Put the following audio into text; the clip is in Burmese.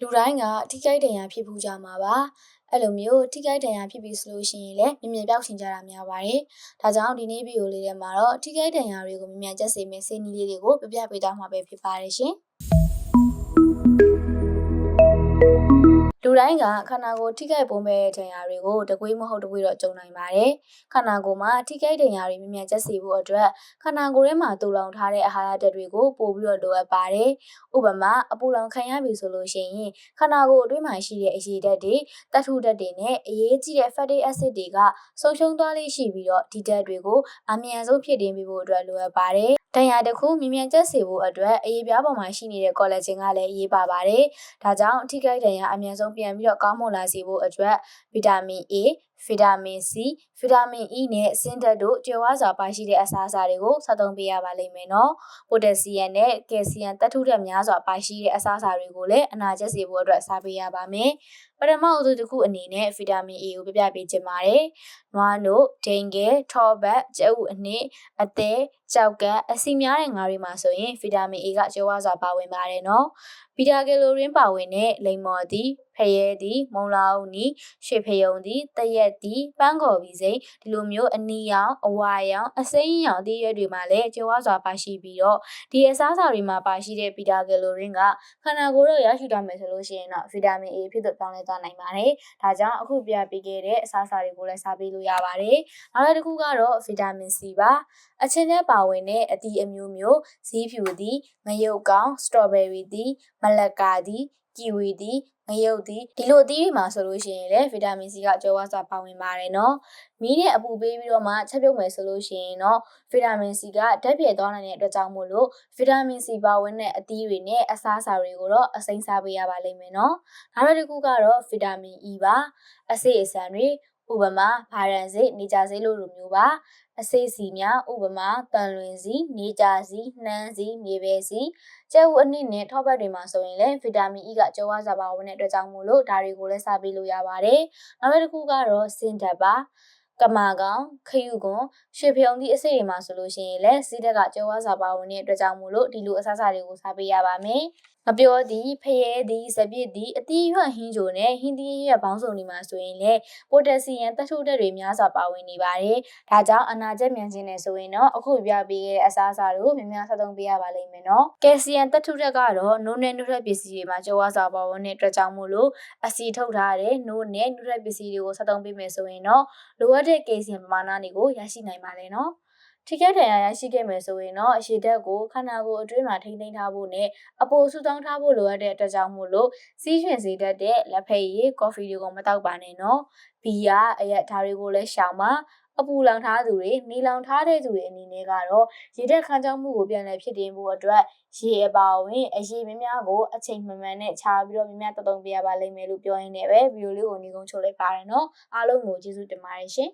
လူတိုင်းကထိခိုက်ဒဏ်ရာဖြစ်ပူးကြမှာပါအဲ့လိုမျိုးထိခိုက်ဒဏ်ရာဖြစ်ပြီဆိုလို့ရှိရင်လည်းမြင်မြင်ပြောက်ချင်ကြတာများပါတယ်ဒါကြောင့်ဒီနေ့ဗီဒီယိုလေးထဲမှာတော့ထိခိုက်ဒဏ်ရာတွေကိုမြင်မြန်ချက်စေမယ့်စေနီးလေးတွေကိုပြပြပေးသွားမှာပဲဖြစ်ပါတယ်ရှင် လူတိုင်းကခန္ဓာကိုယ်ထိခိုက်ပုံမဲ့ဒဏ်ရာတွေကိုတကွေးမဟုတ်တကွေးတော့ကြုံနိုင်ပါတယ်။ခန္ဓာကိုယ်မှာထိခိုက်ဒဏ်ရာတွေမြင်မြန်ချက်စီဖို့အတွက်ခန္ဓာကိုယ်ထဲမှာတူလောင်ထားတဲ့အာဟာရဓာတ်တွေကိုပို့ပြီးတော့လိုအပ်ပါတယ်။ဥပမာအပူလောင်ခံရပြီဆိုလို့ရှိရင်ခန္ဓာကိုယ်အတွင်းမှာရှိတဲ့အရည်ဓာတ်တွေတထုဓာတ်တွေနဲ့အရေးကြီးတဲ့ fatty acid တွေကဆုံးရှုံးသွားလေးရှိပြီးတော့ဒီဓာတ်တွေကိုအမြန်ဆုံးဖြစ်တင်ပေးဖို့အတွက်လိုအပ်ပါတယ်။ဒဏ်ရာတစ်ခုမြင်မြန်ချက်စေဖို့အတွက်အရေးပြားပေါ်မှာရှိနေတဲ့ collagen ကလည်းအရေးပါပါတယ်။ဒါကြောင့်ထိခိုက်ဒဏ်ရာအမြန်ဆုံးပြန်ပြီးတော့ကောင်းမွန်လာစေဖို့အတွက်ဗီတာမင် A ဗီတာမင် C ဗီတာမင် E နဲ့ဆင်းဓာတ်တို့ကြွယ်ဝစွာပါရှိတဲ့အစားအစာတွေကိုဆက်သုံးပေးရပါလိမ့်မယ်နော်။ပိုတက်ဆီယမ်နဲ့ကယ်ဆီယမ်သတ္ထုဓာတ်များစွာပါရှိတဲ့အစားအစာတွေကိုလည်းအနာကျက်စေဖို့အတွက်စားပေးရပါမယ်။ပထမအဦးတစ်ခုအနေနဲ့ဗီတာမင် A ကိုပြပြပေးချင်ပါတယ်။နွားနို့၊ဒိန်ကဲ၊ထောဘတ်၊ကျအုပ်အနှစ်၊အသေး၊ကြောက်ကပ်အဆီများတဲ့ငါးတွေမှာဆိုရင်ဗီတာမင် A ကကြွယ်ဝစွာပါဝင်ပါတယ်နော်။ဘီတာကယ်လိုရင်းပါဝင်တဲ့လိမ္မော်သည် ဖရဲသည်မုံလာအုံနီရွှေဖယုံသည်တရက်သည်ပန်းကော်ပြီးစိဒီလိုမျိုးအနီရောင်အဝါရောင်အစိမ်းရောင်ဒီရွက်တွေမှာလည်းကြွားစွာပါရှိပြီးတော့ဒီအစားအစာတွေမှာပါရှိတဲ့ဘီတာကယ်လိုရင်းကခန္ဓာကိုယ်တော့ရရှိသွားမယ်ဆိုလို့ရှိရင်တော့ဗီတာမင် A ဖြစ်သူပြောင်းလဲသွားနိုင်ပါတယ်။ဒါကြောင့်အခုပြပေးခဲ့တဲ့အစားအစာတွေကိုလည်းစားပေးလို့ရပါတယ်။နောက်တစ်ခုကတော့ဗီတာမင် C ပါ။အချင်းနဲ့ပါဝင်တဲ့အသီးအမျိုးမျိုးဇီးဖြူသည်ငရုတ်ကောင်းစတော်ဘယ်ရီသည်မလကာသည် ကီဝီသည်ငရုတ်သည်ဒီလိုအသီးတွေမှာဆိုလို့ရှိရင်လည်းဗီတာမင် C ကကျော်ဝါစွာပါဝင်ပါတယ်နော်မီးနဲ့အပူပေးပြီးတော့မှချက်ပြုတ်မယ်ဆိုလို့ရှိရင်တော့ဗီတာမင် C ကဓာတ်ပြေသွားနိုင်တဲ့အတွက်ကြောင့်မို့လို့ဗီတာမင် C ပါဝင်တဲ့အသီးတွေနဲ့အစားအစာတွေကိုတော့အစိမ်းစားပေးရပါလိမ့်မယ်နော်နောက်တစ်ခုကတော့ဗီတာမင် E ပါအဆိပ်အဆန်တွေ ဥပမာဗာရန်စိတ်နေကြစိတ်လိုလိုမျိုးပါအစိတ်စီများဥပမာတန်လွင်စီနေကြစီနှမ်းစီမြေပဲစီကျဲဝအနည်းနဲ့ထောပတ်တွေမှာဆိုရင်လည်းဗီတာမင် E ကကျောဝါစာပါဝင်တဲ့အတွက်ကြောင့်မို့လို့ဒါတွေကိုလည်းစားပေးလို့ရပါတယ်နောက်တစ်ခုကတော့စင်ဓာတ်ပါကမာကောင်ခယူကွန်ရွှေဖျုံသည့်အစိတ်တွေမှာဆိုလို့ရှိရင်လည်းစီးတက်ကကျောဝါစာပါဝင်တဲ့အတွက်ကြောင့်မို့လို့ဒီလိုအစားအစာတွေကိုစားပေးရပါမယ် မပြောသည်ဖရဲသည်စပြစ်သည်အတီးရွက်ဟင်းချိုနဲ့ဟင်းသီးရွက်ပေါင်းစုံတွေမှာဆိုရင်လည်းပိုတက်ဆီယမ်တက်ထုတက်တွေများစွာပါဝင်နေပါတယ်။ဒါကြောင့်အနာကျက်မြန်ခြင်းနဲ့ဆိုရင်တော့အခုပြပေးခဲ့တဲ့အစားအစာတွေကိုများများဆက်သုံးပေးရပါလိမ့်မယ်နော်။ကယ်ဆီယမ်တက်ထုတက်ကတော့နိုးနဲ့နုရက်ပစ္စည်းတွေမှာကျော်ဝါစွာပါဝင်တဲ့အတွက်ကြောင့်မို့လို့အစီထုတ်ထားတဲ့နိုးနဲ့နုရက်ပစ္စည်းတွေကိုဆက်သုံးပေးမယ်ဆိုရင်တော့လိုအပ်တဲ့ကယ်ဆီယမ်ပမာဏတွေကိုရရှိနိုင်ပါတယ်နော်။ ထိခိုက်ဒဏ်ရာရရှိခဲ့မယ်ဆိုရင်တော့အရှိတက်ကိုခန္ဓာကိုယ်အတွင်းမှာထိန်းသိမ်းထားဖို့နဲ့အပိုဆူတောင်းထားဖို့လိုအပ်တဲ့အတွက်ကြောင့်မို့လို့စီးရွှင်စေတတ်တဲ့လက်ဖက်ရည်ကော်ဖီတွေကိုမတောက်ပါနဲ့နော်ဘီယာအရက်ဒါတွေကိုလည်းရှောင်ပါအပူလောင်ထားသူတွေနီလောင်ထားတဲ့သူတွေအနေနဲ့ကတော့ရေတက်ခန်းချောင်းမှုကိုပြန်လည်ဖြစ်တင်ဖို့အတွက်ရေအပါဝင်အရေးများများကိုအချိန်မှန်မှန်နဲ့ခြားပြီးတော့များများတသုံးပေးရပါလိမ့်မယ်လို့ပြောရင်းနဲ့ပဲဗီဒီယိုလေးကိုညီကုန်းချုပ်လိုက်ပါတယ်နော်အားလုံးကိုကျေးဇူးတင်ပါတယ်ရှင်